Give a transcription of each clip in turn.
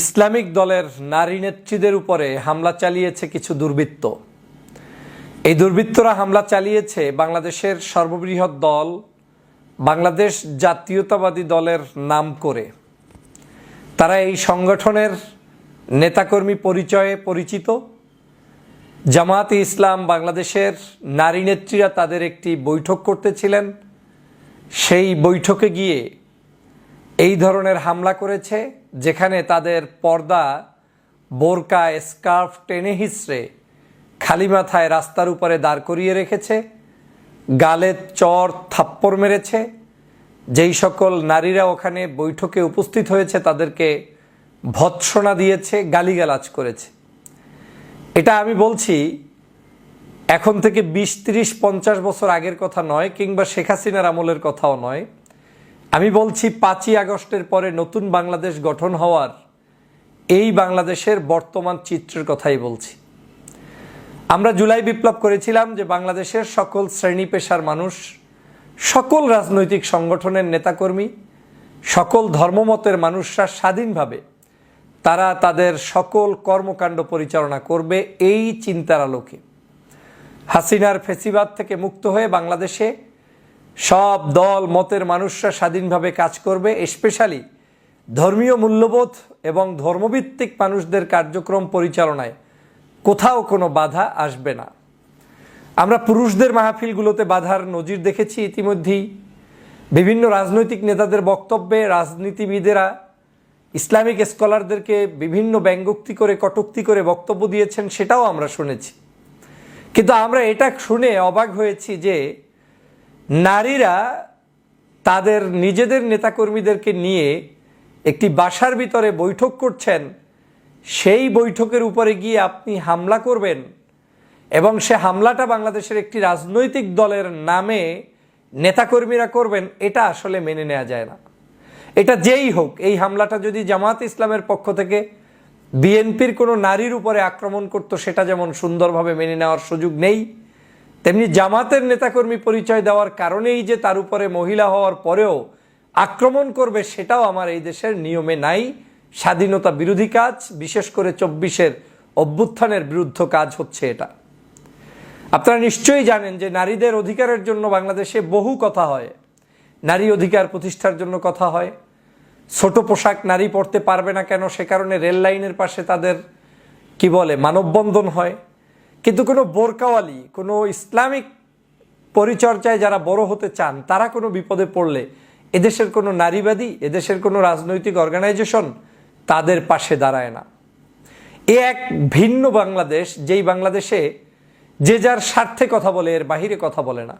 Islamic দলের নারী নেত্রীদের উপরে হামলা চালিয়েছে কিছু দুর্বৃত্ত। এই দুর্বৃত্তরা হামলা চালিয়েছে বাংলাদেশের সর্ববৃহৎ দল বাংলাদেশ জাতীয়তাবাদী দলের নাম করে। তারা এই সংগঠনের নেতাকর্মী পরিচয়ে পরিচিত। জামাতে ইসলাম বাংলাদেশের নারী নেত্রীরা তাদের একটি বৈঠক করতেছিলেন। সেই বৈঠকে গিয়ে এই ধরনের হামলা করেছে। যেখানে তাদের পর্দা, বোরকা, স্কার্ফ টেনে হিসড়ে খালি মাথায় রাস্তার উপরে দাঁড় করিয়ে রেখেছে, গালে চর থাপ্পড় মেরেছে, যেই সকল নারীরা ওখানে বৈঠকে উপস্থিত হয়েছে তাদেরকে ভৎসনা দিয়েছে, গালিগালাজ করেছে। এটা আমি বলছি, এখন থেকে বিশ, তিরিশ, পঞ্চাশ বছর আগের কথা নয়, কিংবা শেখ হাসিনার আমলের কথাও নয়। আমি বলছি পাঁচই আগস্টের পরে নতুন বাংলাদেশ গঠন হওয়ার এই বাংলাদেশের বর্তমান চিত্রের কথাই বলছি। আমরা জুলাই বিপ্লব করেছিলাম যে বাংলাদেশের সকল শ্রেণি পেশার মানুষ, সকল রাজনৈতিক সংগঠনের নেতাকর্মী, সকল ধর্মমতের মানুষরা স্বাধীনভাবে তারা তাদের সকল কর্মকাণ্ড পরিচালনা করবে এই চিন্তার আলোকে। হাসিনার ফেসিবাদ থেকে মুক্ত হয়ে বাংলাদেশে সব দল, মতের মানুষরা স্বাধীনভাবে কাজ করবে স্পেশালি ধর্মীয় মূল্যবোধ এবং ধর্মভিত্তিক মানুষদের কার্যক্রম পরিচালনায়। কোথাও কোনো বাধা আসবে না। আমরা পুরুষদের মাহফিলগুলোতে বাধার নজির দেখেছি ইতিমধ্যেই। বিভিন্ন রাজনৈতিক নেতাদের বক্তব্যে রাজনীতিবিদেরা, ইসলামিক স্কলারদেরকে বিভিন্ন ব্যঙ্গোক্তি করে, কটুক্তি করে বক্তব্য দিয়েছেন, সেটাও আমরা শুনেছি। কিন্তু আমরা এটা শুনে অবাক হয়েছি যে নারীরা তাদের নিজেদের নেতাকর্মীদেরকে নিয়ে একটি বাসার ভিতরে বৈঠক করছেন। সেই বৈঠকের উপরে গিয়ে আপনি হামলা করবেন এবং সে হামলাটা বাংলাদেশের একটি রাজনৈতিক দলের নামে নেতাকর্মীরা করবেন, এটা আসলে মেনে নেওয়া যায় না। এটা যেই হোক, এই হামলাটা যদি জামাত ইসলামের পক্ষ থেকে বিএনপির কোনো নারীর উপরে আক্রমণ করতো, সেটা যেমন সুন্দরভাবে মেনে নেওয়ার সুযোগ নেই তেমনি জামাতের নেতাকর্মী পরিচয় দেওয়ার কারণেই যে তার উপরে মহিলা হওয়ার পরেও আক্রমণ করবে সেটাও আমার এই দেশের নিয়মে নাই। স্বাধীনতা বিরোধী কাজ, বিশেষ করে চব্বিশের অভ্যুত্থানের বিরুদ্ধ কাজ হচ্ছে এটা। আপনারা নিশ্চয়ই জানেন যে নারীদের অধিকারের জন্য বাংলাদেশে বহু কথা হয়। নারী অধিকার প্রতিষ্ঠার জন্য কথা হয়। ছোট পোশাক নারী পরতে পারবে না কেন? সে কারণে রেল লাইনের পাশে তাদের, কি বলে, মানববন্ধন হয়। কিন্তু কোনো বোরকাওয়ালি, কোনো ইসলামিক পরিচর্যায় যারা বড় হতে চান, তারা কোনো বিপদে পড়লে এদেশের কোনো নারীবাদী, এদেশের কোনো রাজনৈতিক অর্গানাইজেশন তাদের পাশে দাঁড়ায় না। এ এক ভিন্ন বাংলাদেশ, যেই বাংলাদেশে যে যার স্বার্থে কথা বলে, এর বাহিরে কথা বলে না।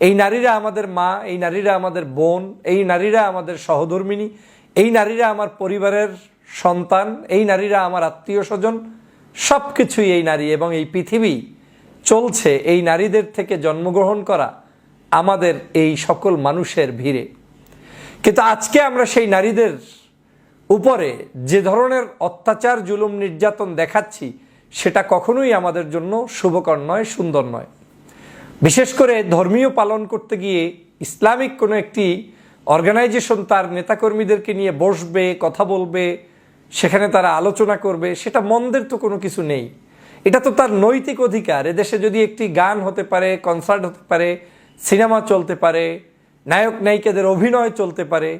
এই নারীরা আমাদের মা, এই নারীরা আমাদের বোন, এই নারীরা আমাদের সহধর্মিনী এই নারীরা আমার পরিবারের সন্তান, এই নারীরা আমার আত্মীয় স্বজন সব কিছুই এই নারী এবং এই পৃথিবী চলছে এই নারীদের থেকে জন্মগ্রহণ করা আমাদের এই সকল মানুষের ভিড়ে। কিন্তু আজকে আমরা সেই নারীদের উপরে যে ধরনের অত্যাচার, জুলুম, নির্যাতন দেখাচ্ছি, সেটা কখনোই আমাদের জন্য শুভকর নয়, সুন্দর নয়। বিশেষ করে ধর্মীয় পালন করতে গিয়ে ইসলামিক কোনো একটি অর্গানাইজেশন তার নেতাকর্মীদেরকে নিয়ে বসবে, কথা বলবে সেখানে তারা আলোচনা করবে, সেটা মন্দের তো কোনো কিছু নেই। এটা তো তার নৈতিক অধিকার। এদেশে যদি একটি গান হতে পারে কনসার্ট হতে পারে, সিনেমা চলতে পারে, নায়ক নায়িকাদের অভিনয় চলতে পারে,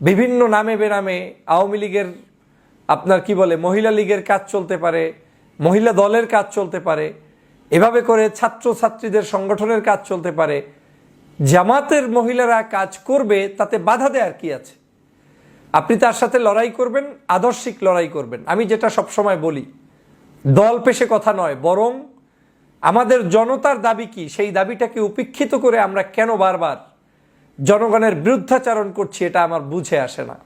বিভিন্ন নামে বেনামে আওয়ামী লীগের আপনার কি বলে, মহিলা লীগের কাজ চলতে পারে, মহিলা দলের কাজ চলতে পারে, এভাবে করে ছাত্র ছাত্রীদের সংগঠনের কাজ চলতে পারে, জামাতের মহিলারা কাজ করবে, তাতে বাধা দেওয়ার কি আছে? আপনি তার সাথে লড়াই করবেন, আদর্শিক লড়াই করবেন। আমি যেটা সবসময় বলি, দল পেশে কথা নয়, বরং আমাদের জনতার দাবি কি? সেই দাবিটাকে উপেক্ষিত করে আমরা কেন বারবার জনগণের বিরুদ্ধাচারণ করছি, এটা আমার বুঝে আসে না।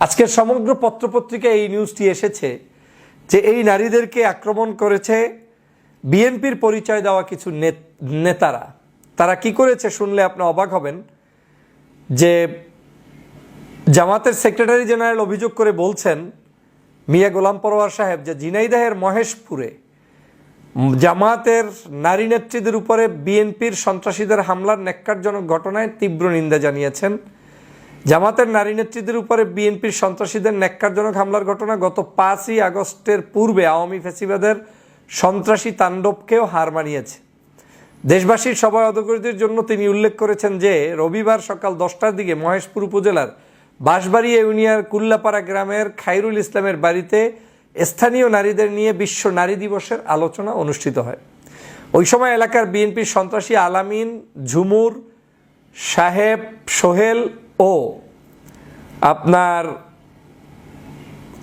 আজকের সমগ্র পত্রপত্রিকায় এই নিউজটি এসেছে যে এই নারীদেরকে আক্রমণ করেছে বিএনপির পরিচয় দেওয়া কিছু নেত- নেতারা। তারা কি করেছে শুনলে আপনি অবাক হবেন যে জামাতের সেক্রেটারি জেনারেল অভিযোগ করে বলছেন, মিয়া গোলাম পরোয়ার সাহেব যে ঝিনাইদহের মহেশপুরে জামাতের নারী নেত্রীদের উপরে বিএনপির সন্ত্রাসীদের হামলার ন্যাক্কারজনক ঘটনায় তীব্র নিন্দা জানিয়েছেন। জামাতের নারী নেত্রীদের উপরে বিএনপির সন্ত্রাসীদের ন্যাক্কারজনক হামলার ঘটনা গত পাঁচই আগস্টের পূর্বে আওয়ামী ফেসিবাদের সন্ত্রাসী তাণ্ডবকেও হার মানিয়েছে। দেশবাসীর সবাই অবগতির জন্য তিনি উল্লেখ করেছেন যে, রবিবার সকাল দশটার দিকে মহেশপুর উপজেলার বাঁশবাড়ি ইউনিয়ন কুল্লাপাড়া গ্রামের খাইরুল ইসলামের বাড়িতে স্থানীয় নারীদের নিয়ে বিশ্ব নারী দিবসের আলোচনা অনুষ্ঠিত হয়। ওই সময় এলাকার বিএনপির সন্ত্রাসী আলামিন, ঝুমুর, সাহেব, সোহেল ও আপনার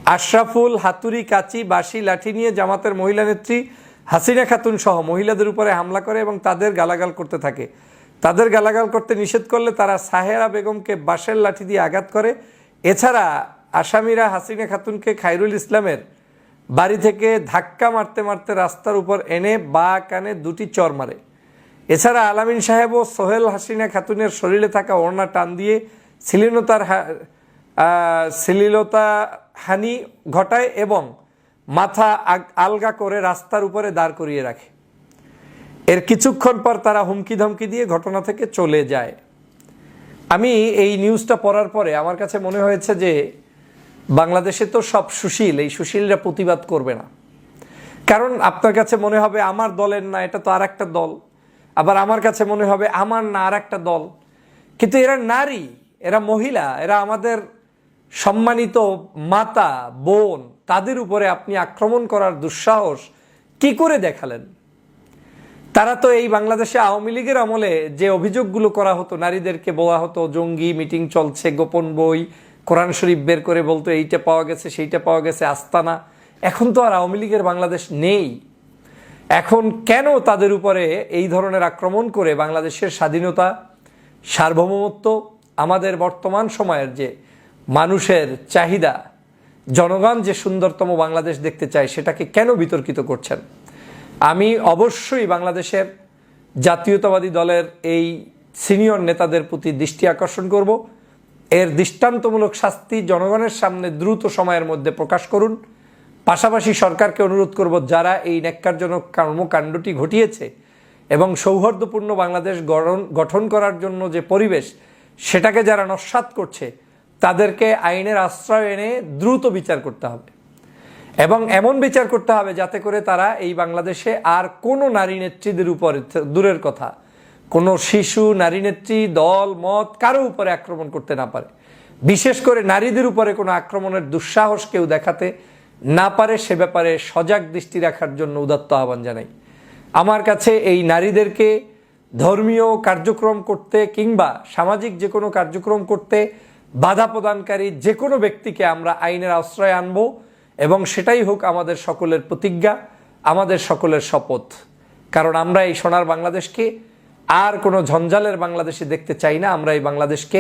আশরাফুল হাতুরি কাচি, বাঁশি, লাঠি নিয়ে জামাতের মহিলা নেত্রী হাসিনা খাতুন সহ মহিলাদের উপরে হামলা করে এবং তাদের গালাগাল করতে থাকে। তাদের গালাগাল করতে নিষেধ করলে তারা সাহেরা বেগমকে বাঁশের লাঠি দিয়ে আঘাত করে। এছাড়া আসামিরা হাসিনা খাতুনকে খাইরুল ইসলামের বাড়ি থেকে ধাক্কা মারতে মারতে রাস্তার উপর এনে বা কানে দুটি চর মারে। এছাড়া আলামিন সাহেব ও সোহেল হাসিনা খাতুনের শরীরে থাকা ওড়না টান দিয়ে শ্লীলতার শ্লীলতা হানি ঘটায় এবং মাথা আলগা করে রাস্তার উপরে দাঁড় করিয়ে রাখে। এর কিছুক্ষণ পর তারা হুমকি ধমকি দিয়ে ঘটনা থেকে চলে যায়। আমি এই নিউজটা পড়ার পরে আমার কাছে মনে হয়েছে যে বাংলাদেশে তো সব সুশীল, এই সুশীলরা প্রতিবাদ করবে না। কারণ আপনার কাছে মনে হবে আমার দলের না, এটা তো আর একটা দল। আবার আমার কাছে মনে হবে আমার না আর একটা দল। কিন্তু এরা নারী, এরা মহিলা, এরা আমাদের সম্মানিত মাতা, বোন, তাদের উপরে আপনি আক্রমণ করার দুঃসাহস কি করে দেখালেন? তারা তো এই বাংলাদেশে আওয়ামী লীগের আমলে যে অভিযোগগুলো করা হতো, নারীদেরকে বলা হতো, জঙ্গি মিটিং চলছে, গোপন বই, কোরআন শরীফ বের করে বলতো, এইটা পাওয়া গেছে, সেইটা পাওয়া গেছে, আস্তানা। এখন তো আর আওয়ামী লীগের বাংলাদেশ নেই। এখন কেন তাদের উপরে এই ধরনের আক্রমণ করে বাংলাদেশের স্বাধীনতা, সার্বভৌমত্ব, আমাদের বর্তমান সময়ের যে মানুষের চাহিদা, জনগণ যে সুন্দরতম বাংলাদেশ দেখতে চায়, সেটাকে কেন বিতর্কিত করছেন? আমি অবশ্যই বাংলাদেশের জাতীয়তাবাদী দলের এই সিনিয়র নেতাদের প্রতি দৃষ্টি আকর্ষণ করব। এর দৃষ্টান্তমূলক শাস্তি জনগণের সামনে দ্রুত সময়ের মধ্যে প্রকাশ করুন। পাশাপাশি সরকারকে অনুরোধ করব, যারা এই ন্যাক্কারজনক কর্মকাণ্ডটি ঘটিয়েছে এবং সৌহার্দ্যপূর্ণ বাংলাদেশ গঠন গঠন করার জন্য যে পরিবেশ সেটাকে যারা নস্বাত করছে, তাদেরকে আইনের আশ্রয় এনে দ্রুত বিচার করতে হবে। এবং এমন বিচার করতে হবে যাতে করে তারা এই বাংলাদেশে আর কোনো নারী নেত্রীদের উপরে দূরের কথা। কোনো শিশু, নারী নেত্রী, দল, মত কারও উপরে আক্রমণ করতে না পারে। বিশেষ করে নারীদের উপরে কোনো আক্রমণের দুঃসাহস কেউ দেখাতে না পারে, সে ব্যাপারে সজাগ দৃষ্টি রাখার জন্য উদাত্ত আহ্বান জানাই। আমার কাছে এই নারীদেরকে ধর্মীয় কার্যক্রম করতে কিংবা সামাজিক যে কোনো কার্যক্রম করতে বাধা প্রদানকারী যে কোনো ব্যক্তিকে আমরা আইনের আশ্রয় আনব। এবং সেটাই হোক আমাদের সকলের প্রতিজ্ঞা, আমাদের সকলের শপথ। কারণ আমরা এই সোনার বাংলাদেশকে আর কোনো ঝঞ্ঝালের বাংলাদেশে দেখতে চাই না, আমরা এই বাংলাদেশকে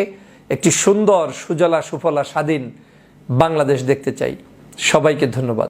একটি সুন্দর, সুজলা, সুফলা, স্বাধীন বাংলাদেশ দেখতে চাই। সবাইকে ধন্যবাদ।